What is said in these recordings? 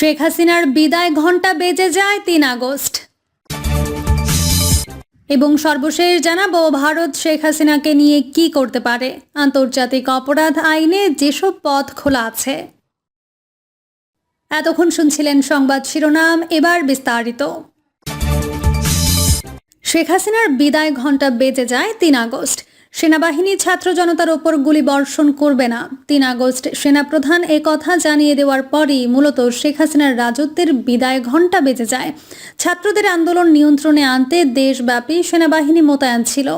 শেখ হাসিনার বিদায় ঘণ্টা বেজে যায় তিন আগস্ট। এবং সর্বশেষ জানাব, ভারত শেখ হাসিনাকে নিয়ে কি করতে পারে? আন্তর্জাতিক অপরাধ আইনে যেসব পথ খোলা আছে। এতক্ষণ শুনছিলেন সংবাদ শিরোনাম, এবার বিস্তারিত। শেখ হাসিনার বিদায় ঘণ্টা বেজে যায় তিন আগস্ট। সেনাবাহিনী ছাত্র জনতার ওপর গুলি বর্ষণ করবে না। তিন আগস্ট সেনাপ্রধান এ কথা জানিয়ে দেওয়ার পরই মূলত শেখ হাসিনার রাজত্বের বিদায় ঘণ্টা বেজে যায়। ছাত্রদের আন্দোলন নিয়ন্ত্রণে আনতে দেশব্যাপী সেনাবাহিনী মোতায়েন ছিল।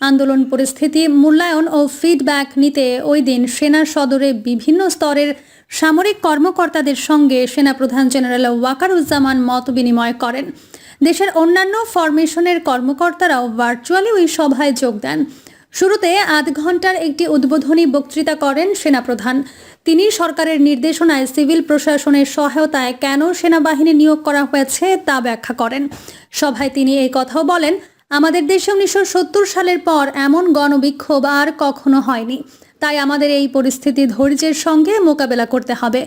আন্দোলন পরিস্থিতি, মূল্যায়ন ও ফিডব্যাক নিতে ওই দিন সেনা সদরে বিভিন্ন স্তরের সামরিক কর্মকর্তাদের সঙ্গে সেনাপ্রধান জেনারেল ওয়াকারুজ্জামান মত বিনিময় করেন। দেশের অন্যান্য ফরমেশনের কর্মকর্তারাও ভার্চুয়ালি ওই সভায় যোগ দেন। শুরুতে আধ ঘণ্টার একটি উদ্বোধনী বক্তৃতা করেন সেনাপ্রধান। তিনি সরকারের নির্দেশনায় সিভিল প্রশাসনের সহায়তায় কেন সেনাবাহিনী নিয়োগ করা হয়েছে তা ব্যাখ্যা করেন। সভায় তিনি এই কথাও বলেন, আমাদের দেশে উনিশশো সত্তর সালের পর এমন গণবিক্ষোভ আর কখনো হয়নি। তাই আমাদের এই পরিস্থিতি ধৈর্যের সঙ্গে মোকাবেলা করতে হবে।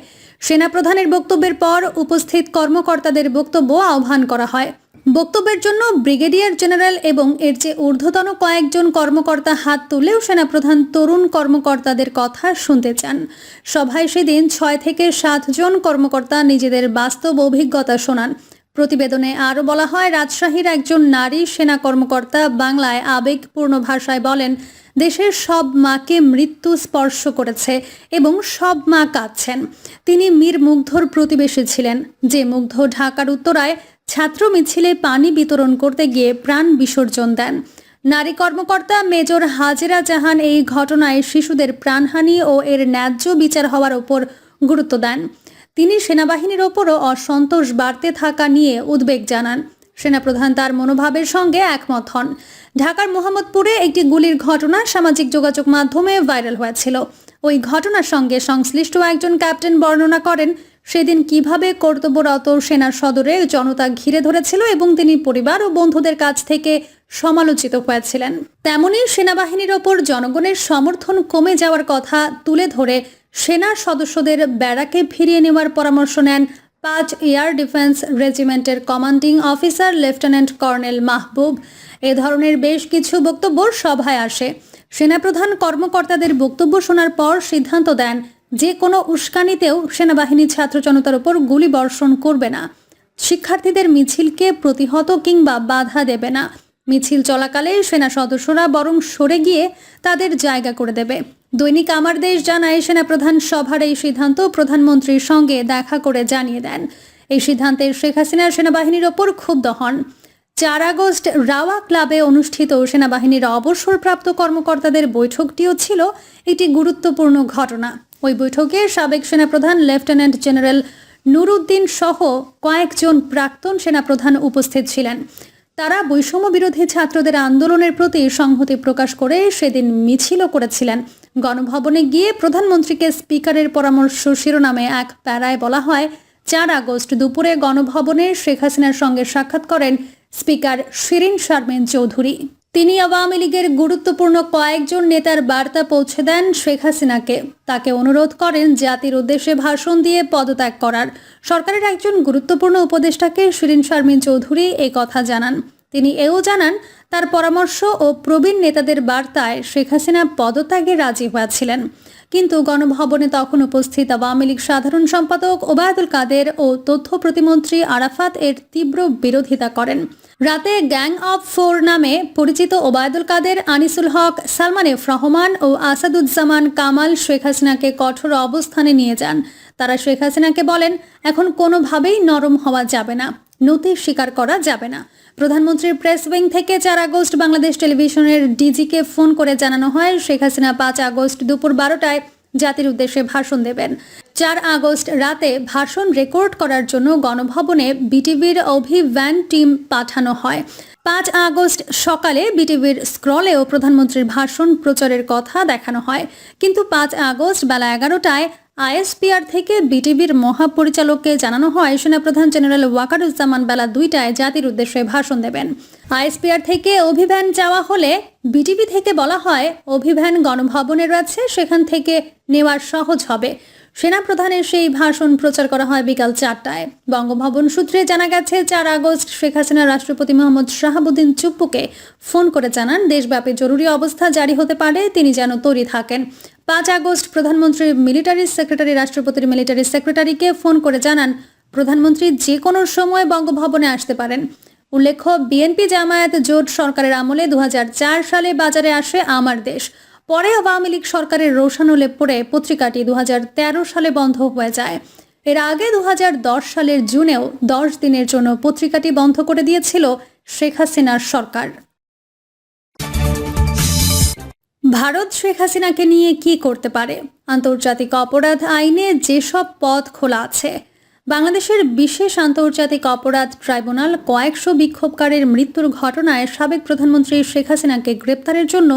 সেনাপ্রধানের বক্তব্যের পর উপস্থিত কর্মকর্তাদের বক্তব্য আহ্বান করা হয়। বক্তব্যের জন্য ব্রিগেডিয়ার জেনারেল এবং এর চেয়ে ঊর্ধ্বতন কয়েকজন কর্মকর্তা হাত তুলেও সেনাপ্রধান তরুণ কর্মকর্তাদের কথা শুনতে চান। সভায় সেদিন ছয় থেকে সাতজন কর্মকর্তা নিজেদের বাস্তব অভিজ্ঞতা শোনান। প্রতিবেদনে আরও বলা হয়, রাজশাহীর একজন নারী সেনা কর্মকর্তা বাংলায় আবেগপূর্ণ ভাষায় বলেন, দেশের সব মাকে মৃত্যু স্পর্শ করেছে এবং সব মা কাঁদছেন। তিনি মীর মুগ্ধর প্রতিবেশী ছিলেন। যে মুগ্ধ ঢাকার উত্তরায় ছাত্র মিছিলে পানি বিতরণ করতে গিয়ে প্রাণ বিসর্জন দেন। নারী কর্মকর্তা মেজর হাজেরা জাহান এই ঘটনায় শিশুদের প্রাণহানি ও এর ন্যায্য বিচার হওয়ার ওপর গুরুত্ব দেন। তিনি সেনাবাহিনীর ওপরও অসন্তোষ বাড়তে থাকা নিয়ে উদ্বেগ জানান। সেনাপ্রধান তার মনোভাবের সঙ্গে একমত হন। ঢাকার মোহাম্মদপুরে একটি গুলির ঘটনা সামাজিক যোগাযোগ মাধ্যমে ভাইরাল হয়েছিল। ওই ঘটনার সঙ্গে সংশ্লিষ্ট একজন ক্যাপ্টেন বর্ণনা করেন সেদিন কীভাবে কর্তব্যরত সেনার সদরে জনতা ঘিরে ধরেছিল এবং তিনি পরিবার ও বন্ধুদের কাছ থেকে সমালোচিত হয়েছিলেন। তেমনি সেনাবাহিনীর ওপর জনগণের সমর্থন কমে যাওয়ার কথা তুলে ধরে সেনার সদস্যদের ব্যারাকে ফিরিয়ে নেওয়ার পরামর্শ নেন পাঁচ air defence রেজিমেন্টের commanding officer lieutenant colonel Mahbub. এ ধরনের বেশ কিছু বক্তব্য সভায় আসে। সেনাপ্রধান কর্মকর্তাদের বক্তব্য শোনার পর সিদ্ধান্ত দেন যে কোনো উস্কানিতেও সেনাবাহিনী ছাত্র জনতার উপর গুলি বর্ষণ করবে না। শিক্ষার্থীদের মিছিলকে প্রতিহত কিংবা বাধা দেবে না। মিছিল চলাকালে সেনা সদস্যরা বরং সরে গিয়ে তাদের জায়গা করে দেবে। দৈনিক আমার দেশ জানায়, সেনাপ্রধান সভার এই সিদ্ধান্ত প্রধানমন্ত্রীর সঙ্গে দেখা করে জানিয়ে দেন। এই সিদ্ধান্তে শেখ হাসিনার সেনাবাহিনীর ওপর ক্ষুব্ধ হন। চার আগস্ট রাওয়া ক্লাবে অনুষ্ঠিত সেনাবাহিনীর অবসরপ্রাপ্ত কর্মকর্তাদের বৈঠকটিও ছিল একটি গুরুত্বপূর্ণ ঘটনা। ওই বৈঠকে সাবেক সেনাপ্রধান লেফটেন্যান্ট জেনারেল নুরুদ্দিন সহ কয়েকজন প্রাক্তন সেনাপ্রধান উপস্থিত ছিলেন। তারা বৈষম্য বিরোধী ছাত্রদের আন্দোলনের প্রতি সংহতি প্রকাশ করে সেদিন মিছিলও করেছিলেন। গণভবনে গিয়ে প্রধানমন্ত্রীকে স্পিকারের পরামর্শ শিরোনামে এক প্যারায় বলা হয়, চার আগস্ট দুপুরে গণভবনে শেখ হাসিনার সঙ্গে সাক্ষাৎ করেন স্পিকার শিরিন শারমিন চৌধুরী। তিনি আওয়ামী লীগের গুরুত্বপূর্ণ কয়েকজন নেতার বার্তা পৌঁছে দেন শেখ হাসিনাকে। তাকে অনুরোধ করেন জাতির উদ্দেশ্যে ভাষণ দিয়ে পদত্যাগ করার। সরকারের একজন গুরুত্বপূর্ণ উপদেষ্টাকে শিরিন শারমিন চৌধুরী এই কথা জানান। তিনি এও জানান, তার পরামর্শ ও প্রবীণ নেতাদের বার্তায় শেখ হাসিনা পদত্যাগে রাজি হয়েছিলেন। কিন্তু গণভবনে তখন উপস্থিত আওয়ামী লীগ সাধারণ সম্পাদক ওবায়দুল কাদের ও তথ্য প্রতিমন্ত্রী আরাফাত এর তীব্র বিরোধিতা করেন। রাতে গ্যাং অফ ফোর নামে পরিচিত ওবায়দুল কাদের, আনিসুল হক, সালমান এফ রহমান ও আসাদুজ্জামান কামাল শেখ হাসিনাকে কঠোর অবস্থানে নিয়ে যান। তারা শেখ হাসিনাকে বলেন, এখন কোনোভাবেই নরম হওয়া যাবে না। নতি স্বীকার করা যাবে না। প্রধানমন্ত্রীর প্রেস উইং থেকে চার আগস্ট বাংলাদেশ টেলিভিশনের ডিজিকে ফোন করে জানানো হয়, শেখ হাসিনা পাঁচ আগস্ট দুপুর বারোটায় জাতির উদ্দেশ্যে ভাষণ দেবেন। চার আগস্ট রাতে ভাষণ রেকর্ড করার জন্য গণভবনে বিটিভির অভিভ্যান টিম পাঠানো হয়। পাঁচ আগস্ট সকালে বিটিভির স্ক্রলেও প্রধানমন্ত্রীর ভাষণ প্রচারের কথা দেখানো হয়। কিন্তু পাঁচ আগস্ট বেলা এগারোটায় আইএসপিআর থেকে বিটিভির মহাপরিচালককে জানানো হয় সেনাপ্রধান জেনারেল ওয়াকারুজ্জামান বেলা দুইটায় জাতির উদ্দেশ্যে ভাষণ দেবেন। আইএসপিআর থেকে অভিযান চাওয়া হলে বিটিভি থেকে বলা হয় অভিভ্যান গণভবনে রয়েছে, সেখান থেকে নেওয়ার সহজ হবে। সেনাপ্রধানের সেই ভাষণ প্রচার করা হয় বিকাল চারটায়। বঙ্গভবন সূত্রে জানা গেছে, চার আগস্ট শেখ হাসিনা রাষ্ট্রপতি মোহাম্মদ শাহাবুদ্দিন চুপ্পুকে ফোন করে জানান, দেশব্যাপী জরুরি অবস্থা জারি হতে পারে, তিনি যেন তৈরি থাকেন। পাঁচ আগস্ট প্রধানমন্ত্রী মিলিটারি সেক্রেটারি, রাষ্ট্রপতির মিলিটারি সেক্রেটারিকে ফোন করে জানান, প্রধানমন্ত্রী যে কোনো সময় বঙ্গভবনে আসতে পারেন। উল্লেখ্য, বিএনপি জামায়াত জোট সরকারের আমলে দু হাজার চার সালে বাজারে আসে আমার দেশ। পরে আওয়ামী লীগ সরকারের রোশানলে পড়ে পত্রিকাটি দু হাজার তেরো সালে বন্ধ হয়ে যায়। এর আগে দু হাজার দশ সালের জুনেও দশ দিনের জন্য পত্রিকাটি বন্ধ করে দিয়েছিল শেখ হাসিনার সরকার। ভারত শেখ হাসিনাকে নিয়ে কি করতে পারে? আন্তর্জাতিক অপরাধ আইনে যেসব পথ খোলা আছে, বাংলাদেশের বিশেষ আন্তর্জাতিক অপরাধ ট্রাইব্যুনাল কয়েকশো বিক্ষোভকারীর মৃত্যুর ঘটনায় সাবেক প্রধানমন্ত্রী শেখ হাসিনাকে গ্রেপ্তারের জন্য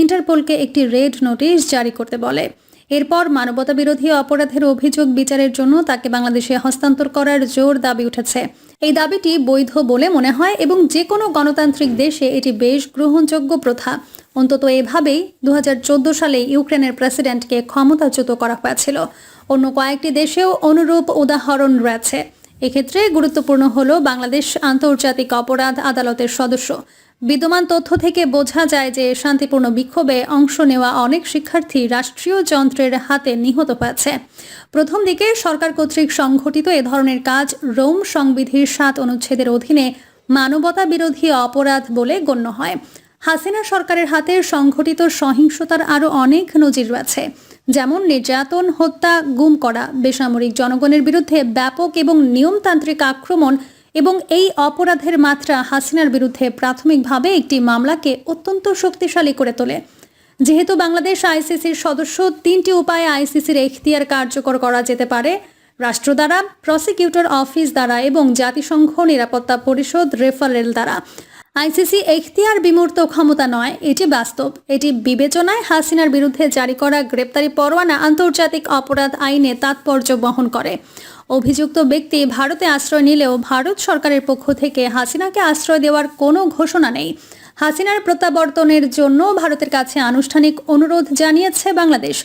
ইন্টারপোলকে একটি রেড নোটিশ জারি করতে বলে। এরপর মানবতা বিরোধী অপরাধের অভিযোগ বিচারের জন্য তাকে বাংলাদেশে হস্তান্তর করার জোর দাবি উঠেছে। এই দাবিটি বৈধ বলে মনে হয় এবং যে কোনো গণতান্ত্রিক দেশে এটি বেশ গ্রহণযোগ্য প্রথা। অন্তত এভাবেই দু হাজার চোদ্দ সালে ইউক্রেনের প্রেসিডেন্টকে ক্ষমতাচ্যুত করা হয়েছিল। অন্য কয়েকটি দেশেও অনুরূপ উদাহরণ রয়েছে। এক্ষেত্রে গুরুত্বপূর্ণ হল বাংলাদেশ আন্তর্জাতিক অপরাধ আদালতের সদস্য। বিদ্যমান তথ্য থেকে বোঝা যায় যে শান্তিপূর্ণ বিক্ষোভে অংশ নেওয়া অনেক শিক্ষার্থী রাষ্ট্রীয় যন্ত্রের হাতে নিহত হয়েছে। প্রথম দিকে সরকার কর্তৃক সংঘটিত এ ধরনের কাজ রোম সংবিধির সাত অনুচ্ছেদের অধীনে মানবতা বিরোধী অপরাধ বলে গণ্য হয়। হাসিনা সরকারের হাতে সংঘটিত সহিংসতার আরও অনেক নজির রয়েছে, যেমন নির্যাতন, হত্যা, গুম করা, বেসামরিক জনগণের বিরুদ্ধে ব্যাপক এবং নিয়মতান্ত্রিক আক্রমণ এবং এই অপরাধের মাত্রা হাসিনার বিরুদ্ধে প্রাথমিকভাবে একটি মামলাকে অত্যন্ত শক্তিশালী করে তোলে। যেহেতু বাংলাদেশ আইসিসির সদস্য, তিনটি উপায়ে আইসিসির এখতিয়ার কার্যকর করা যেতে পারে। রাষ্ট্র দ্বারা, প্রসিকিউটর অফিস দ্বারা এবং জাতিসংঘ নিরাপত্তা পরিষদ রেফারেল দ্বারা। আইসিসি এখতিয়ার বিমূর্ত ক্ষমতা নয়, এটি বাস্তব। এটি বিবেচনায় হাসিনার বিরুদ্ধে জারি করা গ্রেপ্তারি পরোয়ানা আন্তর্জাতিক অপরাধ আইনে তাৎপর্য বহন করে। অভিযুক্ত ব্যক্তি ভারতে আশ্রয় নিলেও ভারত সরকারের পক্ষ থেকে হাসিনাকে আশ্রয় দেওয়ার কোনো ঘোষণা নেই। হাসিনার প্রত্যাবর্তনের জন্য ভারতের কাছে আনুষ্ঠানিক অনুরোধ জানিয়েছে বাংলাদেশ।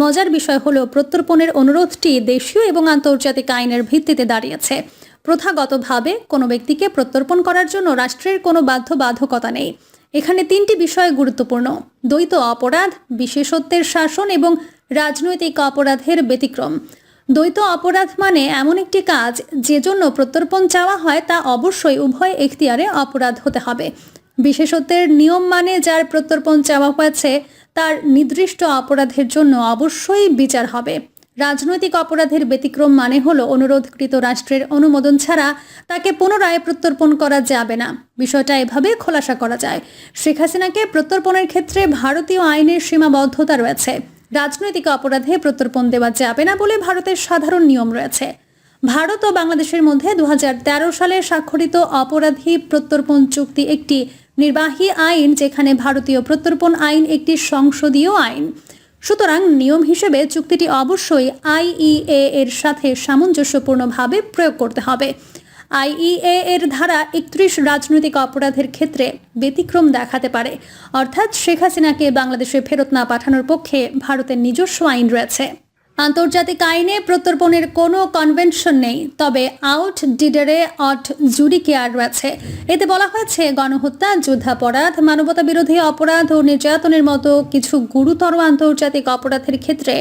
মজার বিষয় হল প্রত্যর্পণের অনুরোধটি দেশীয় এবং আন্তর্জাতিক আইনের ভিত্তিতে দাঁড়িয়েছে। প্রথাগতভাবে কোনো ব্যক্তিকে প্রত্যর্পণ করার জন্য রাষ্ট্রের কোনো বাধ্যবাধকতা নেই। এখানে তিনটি বিষয় গুরুত্বপূর্ণ। দ্বৈত অপরাধ, বিশেষত্বের শাসন এবং রাজনৈতিক অপরাধের ব্যতিক্রম। দ্বৈত অপরাধ মানে এমন একটি কাজ যে জন্য প্রত্যর্পণ চাওয়া হয় তা অবশ্যই উভয় এখতিয়ারে অপরাধ হতে হবে। বিশেষত্বের নিয়ম মানে যার প্রত্যর্পণ চাওয়া হয়েছে, তার নির্দিষ্ট অপরাধের জন্য অবশ্যই বিচার হবে। রাজনৈতিক অপরাধের ব্যতিক্রম মানে হলো অনুরোধকৃত রাষ্ট্রের অনুমোদন ছাড়া তাকে পুনরায় প্রত্যর্পণ করা যাবে না। বিষয়টা এভাবে খোলাসা করা যায়। শেখ হাসিনাকে প্রত্যর্পণের ক্ষেত্রে ভারতীয় আইনের সীমাবদ্ধতা রয়েছে। রাজনৈতিক অপরাধে প্রত্যর্পণ দেওয়া যাবে না বলে ভারতের সাধারণ নিয়ম রয়েছে। ভারত ও বাংলাদেশের মধ্যে দু হাজার তেরো সালে স্বাক্ষরিত অপরাধী প্রত্যর্পণ চুক্তি একটি নির্বাহী আইন, যেখানে ভারতীয় প্রত্যর্পণ আইন একটি সংসদীয় আইন। সুতরাং নিয়ম হিসেবে চুক্তিটি অবশ্যই আইইএ এর সাথে সামঞ্জস্যপূর্ণভাবে প্রয়োগ করতে হবে। আইইএ এর ধারা একত্রিশ রাজনৈতিক অপরাধের ক্ষেত্রে ব্যতিক্রম দেখাতে পারে। অর্থাৎ শেখ হাসিনাকে বাংলাদেশে ফেরত না পাঠানোর পক্ষে ভারতের নিজস্ব আইন রয়েছে। আন্তর্জাতিক আইনে প্রত্যর্পণের কোনো কনভেনশন নেই, তবে আউট ডিডারে অট জুডিকেয়ার রয়েছে। এতে বলা হয়েছে, গণহত্যা, যুদ্ধাপরাধ মানবতা বিরোধী অপরাধ ও নির্যাতনের মতো কিছু গুরুতর আন্তর্জাতিক অপরাধের ক্ষেত্রে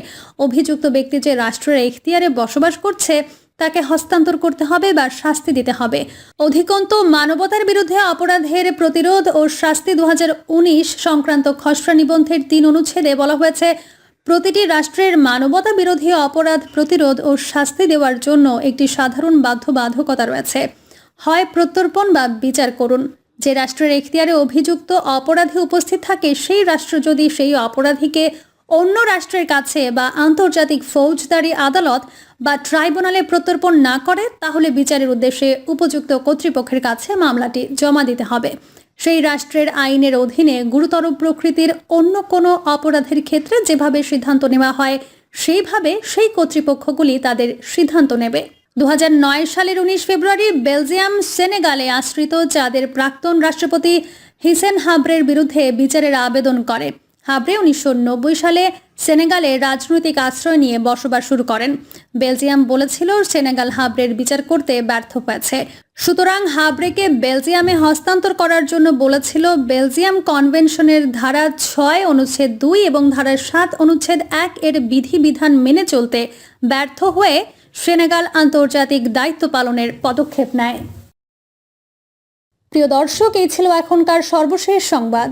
অভিযুক্ত ব্যক্তি যে রাষ্ট্রের এখতিয়ারে বসবাস করছে, তাকে হস্তান্তর করতে হবে বা শাস্তি দিতে হবে। অধিকন্ত, মানবতার বিরুদ্ধে অপরাধের প্রতিরোধ ও শাস্তি দু হাজার উনিশ সংক্রান্ত খসড়া নিবন্ধের তিন অনুচ্ছেদে বলা হয়েছে প্রতিটি রাষ্ট্রের মানবতা বিরোধী অপরাধ প্রতিরোধ ও শাস্তি দেওয়ার জন্য একটি সাধারণ বাধ্যবাধকতা রয়েছে। হয় প্রত্যর্পণ বা বিচার করুন। যে রাষ্ট্রের এখতিয়ারে অভিযুক্ত অপরাধী উপস্থিত থাকে, সেই রাষ্ট্র যদি সেই অপরাধীকে অন্য রাষ্ট্রের কাছে বা আন্তর্জাতিক ফৌজদারি আদালত বা ট্রাইব্যুনালে প্রত্যর্পণ না করে, তাহলে বিচারের উদ্দেশ্যে উপযুক্ত কর্তৃপক্ষের কাছে মামলাটি জমা দিতে হবে। সেই রাষ্ট্রের আইনের অধীনে গুরুতর প্রকৃতির অন্য কোনো অপরাধের ক্ষেত্রে যেভাবে সিদ্ধান্ত নেওয়া হয়, সেইভাবে সেই কর্তৃপক্ষগুলি তাদের সিদ্ধান্ত নেবে। দু হাজার নয় সালের উনিশ ফেব্রুয়ারি বেলজিয়াম, সেনেগালে আশ্রিত যাদের প্রাক্তন রাষ্ট্রপতি হিসেন হাবরের বিরুদ্ধে বিচারের আবেদন করে। হাবরে উনিশশো নব্বই সালে সেনেগালে রাজনৈতিক আশ্রয় নিয়ে বসবাস শুরু করেন। বেলজিয়াম বলেছিল, সেনেগাল হাবরের বিচার করতে ব্যর্থ হয়েছে। সুতরাং হাবরেকে বেলজিয়ামে হস্তান্তর করার জন্য বলেছিল, বেলজিয়াম কনভেনশনের ধারা ছয় অনুচ্ছেদ দুই এবং ধারা সাত অনুচ্ছেদ এক এর বিধিবিধান মেনে চলতে ব্যর্থ হয়ে সেনেগাল আন্তর্জাতিক দায়িত্ব পালনের পদক্ষেপ নেয়। প্রিয় দর্শক, এই ছিল এখনকার সর্বশেষ সংবাদ।